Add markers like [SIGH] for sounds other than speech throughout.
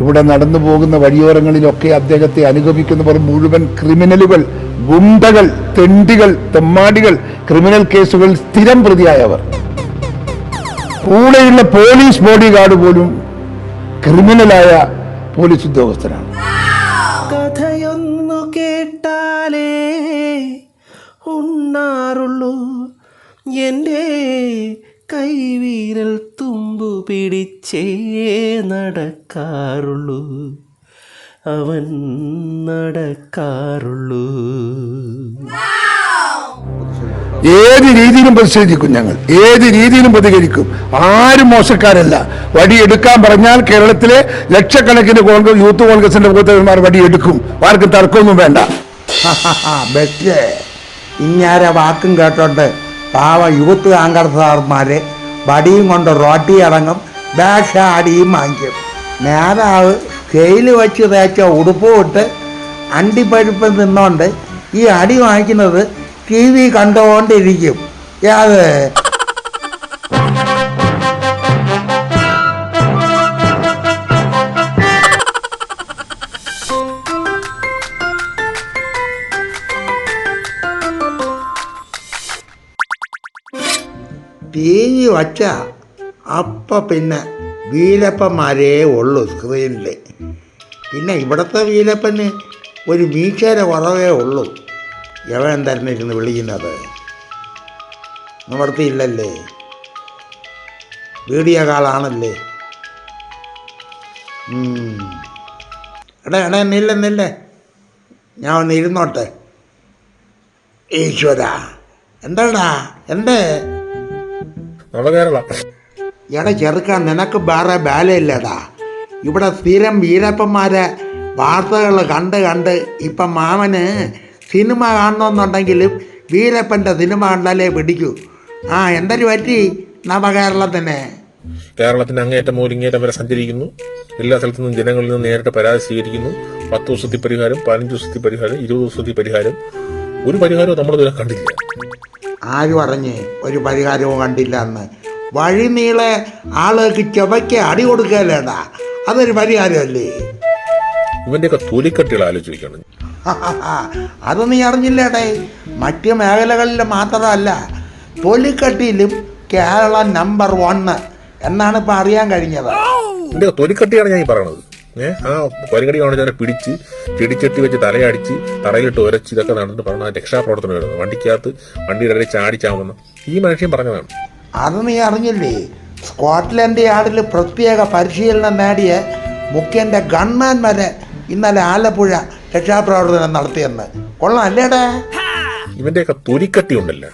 ഇവിടെ നടന്നു പോകുന്ന വഴിയോരങ്ങളിലൊക്കെ അദ്ദേഹത്തെ അനുഗമിക്കുന്നവർ മുഴുവൻ ക്രിമിനലുകൾ ഗുണ്ടകൾ തെണ്ടികൾ തെമ്മാടികൾ ക്രിമിനൽ കേസുകൾ സ്ഥിരം പ്രതിയായവർ. കൂടെയുള്ള പോലീസ് ബോഡി ഗാർഡ് പോലും ക്രിമിനലായ പോലീസ് ഉദ്യോഗസ്ഥനാണ്. കഥയൊന്നു കേട്ടാലേ ഉണ്ണാറുള്ളൂ എന്റെ കൈവീരൽ തുമ്പു പിടിച്ചേ നടക്കാറുള്ളൂ. അവൻ നടക്കാറുള്ളൂ. ഏത് രീതിയിലും പ്രതിഷേധിക്കും ഞങ്ങൾ. ഏത് രീതിയിലും പ്രതികരിക്കും. ആരും മോശക്കാരല്ല. വടിയെടുക്കാൻ പറഞ്ഞാൽ കേരളത്തിലെ ലക്ഷക്കണക്കിന് കോൺഗ്രസ് യൂത്ത് കോൺഗ്രസിന്റെ വടി വടിയെടുക്കും. ആർക്കും തർക്കമൊന്നും വേണ്ട. [LAUGHS] ഇങ്ങാരെ വാക്കും കേട്ടോണ്ട് പാവ യൂത്ത് കോൺഗ്രസ് വടിയും കൊണ്ട് റോട്ടി അടങ്ങും ബാഷ അടിയും വാങ്ങിക്കും നേതാവ് സ്കെയിൽ വെച്ച് തേച്ച ഉടുപ്പും ഇട്ട് അണ്ടിപ്പഴുപ്പ് നിന്നോണ്ട് ഈ അടി വാങ്ങിക്കുന്നത് ടി വി കണ്ടുകൊണ്ടിരിക്കും യാത് വി വച്ച അപ്പം പിന്നെ വീലപ്പന്മാരേ ഉള്ളൂ സ്ക്രീനിൽ പിന്നെ ഇവിടുത്തെ വീലപ്പന് ഒരു മീശയുടെ കുറവേ ഉള്ളൂ. എവൻ തന്നെ ഇരുന്ന് വിളിക്കുന്നത്. നിവർത്തിയില്ലല്ലേ വീഡിയോ കാളാണല്ലേ. എടാ എടാ നില്ലെന്നില്ലേ നില്ല. ഞാൻ ഒന്ന് ഇരുന്നോട്ടെ ഈശ്വര. എന്താടാ? എന്തേ? നവകേരള എടാ ചെറുക്കാൻ നിനക്ക് വേറെ ബാലയില്ലടാ. ഇവിടെ സ്ഥിരം വീരപ്പന്മാരെ വാർത്തകൾ കണ്ട് കണ്ട് ഇപ്പം മാമന് സിനിമ കാണണമെന്നുണ്ടെങ്കിലും വീരപ്പന്റെ സിനിമ കണ്ടാലേ പിടിക്കൂ. ആ എന്തൊരു പറ്റി നവകേരളത്തിന്? കേരളത്തിന്റെ അങ്ങേറ്റം മൂലിങ്ങേറ്റം വരെ സഞ്ചരിക്കുന്നു. എല്ലാ സ്ഥലത്തു നിന്നും ജനങ്ങളിൽ നിന്ന് നേരിട്ട് പരാതി സ്വീകരിക്കുന്നു. പത്ത് ദിവസത്തെ പരിഹാരം പതിനഞ്ച് ദിവസത്തെ പരിഹാരം ഇരുപത് ദിവസത്തെ പരിഹാരം. ഒരു പരിഹാരവും നമ്മളിതുവരെ കണ്ടില്ല. ആര് അറിഞ്ഞ് ഒരു പരിഹാരവും കണ്ടില്ല എന്ന്. വഴി നീളെ ആളുകൾക്ക് ചെവയ്ക്ക് അടി കൊടുക്കലേടാ അതൊരു പരിഹാരമല്ലേ? ഇവന്റെയൊക്കെ തൊലിക്കട്ടികൾ ആലോചിക്കണം. അത് നീ അറിഞ്ഞില്ലേടേ? മറ്റ് മേഖലകളിൽ മാത്രമല്ല തൊലിക്കട്ടിയിലും കേരള നമ്പർ വണ് എന്നാണ് ഇപ്പം അറിയാൻ കഴിഞ്ഞത്. തൊലിക്കട്ടിയാണ് ഞാൻ ഈ പറയണത്. ഏഹ് ആ കൊരങ്ങടി കാണിച്ചവനെ പിടിച്ച് ചെടിച്ചട്ടി വെച്ച് തലയടിച്ച് തറയിലിട്ട് ഉരച്ച് ഇതൊക്കെ നടന്നിട്ട് പറഞ്ഞ രക്ഷാപ്രവർത്തനം വരുന്നത് വണ്ടിക്കകത്ത് വണ്ടിയുടെ ഇടയിൽ ചാടിച്ചാവുന്ന ഈ മനുഷ്യൻ പറഞ്ഞതാണ്. അത് നീ അറിഞ്ഞില്ലേ? സ്കോട്ട്ലൻഡ് യാർഡിൽ പ്രത്യേക പരിശീലനം നേടിയ മുഖ്യന്റെ ഗൺമാൻ വരെ ഇന്നലെ ആലപ്പുഴ രക്ഷാപ്രവർത്തനം നടത്തിയെന്ന്. കൊള്ളാം അല്ലേടാ? ഇവന്റെയൊക്കെ തൊലിക്കട്ടി ഉണ്ടല്ലോ?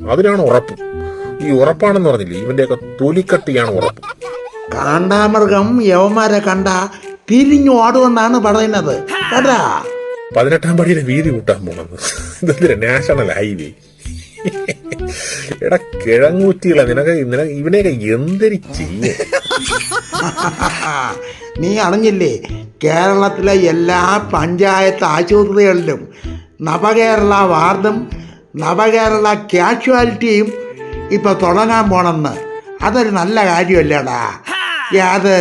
അതിനാണ് ഉറപ്പ്. ഈ ഉറപ്പാണെന്ന് പറഞ്ഞില്ലേ? ഇവന്റെയൊക്കെ തൊലിക്കട്ടിയാണ് ഉറപ്പ്. കാണ്ടാമൃഗം യവന്മാരെ കണ്ട തിരിഞ്ഞു ഓടുമെന്നാണ് പറയുന്നത്. കേട്ടാ പതിനെട്ടാം പടിയുടെ വീതി കൂട്ടാൻ പോകുന്നത് നാഷണൽ ഹൈവേ എടാ കിഴങ്ങൂറ്റികളെ നിനക്ക് നിനക്ക് ഇവനെയൊക്കെ എന്തൊരു ചെയ്യേ? [LAUGHS] നീ അറിഞ്ഞില്ലേ കേരളത്തിലെ എല്ലാ പഞ്ചായത്ത് ആശുപത്രികളിലും നവകേരള വാർഡും നവകേരള കാഷ്വാലിറ്റിയും ഇപ്പൊ തുടങ്ങാൻ പോണെന്ന്. അതൊരു നല്ല കാര്യമല്ലേടാ. അത്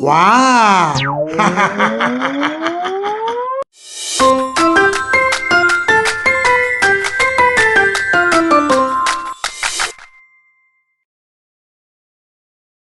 哇！哈哈哈哈哈！